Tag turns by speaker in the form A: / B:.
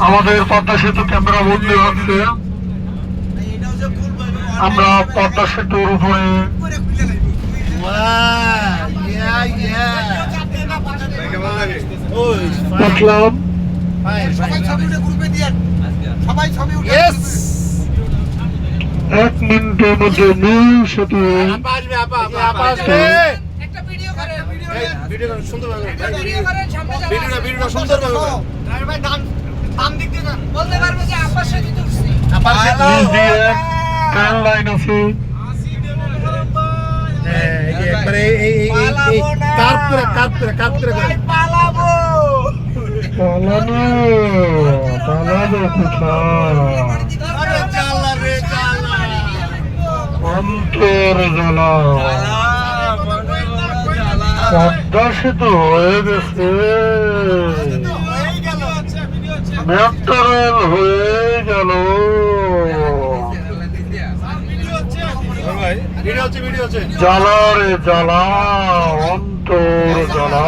A: আমাদের পদ্মা সেতু ক্যামেরা বন্দি হচ্ছে। আমরা পদ্মা সেতুর উপরে! এক মিনিটের মধ্যে নীল সেতু
B: ভিডিওটা সুন্দরভাবে ভিডিওটা, ভিডিওটা সুন্দরভাবে
C: ভাই ডান ডান দিক দিয়ে যান।
D: বলতে পারবে যে আব্বার সাথে উঠছি।
B: আপা আসবে
A: দিয়ে ট্রেন লাইন আছে
B: হ্যাঁ।
C: পালাবো।
A: অন্তর জ্বালা পদ্মা সেতু হয়ে গেছে। মেট্রো হয়ে গেল। জ্বালা রে জ্বালা অন্তর জ্বালা।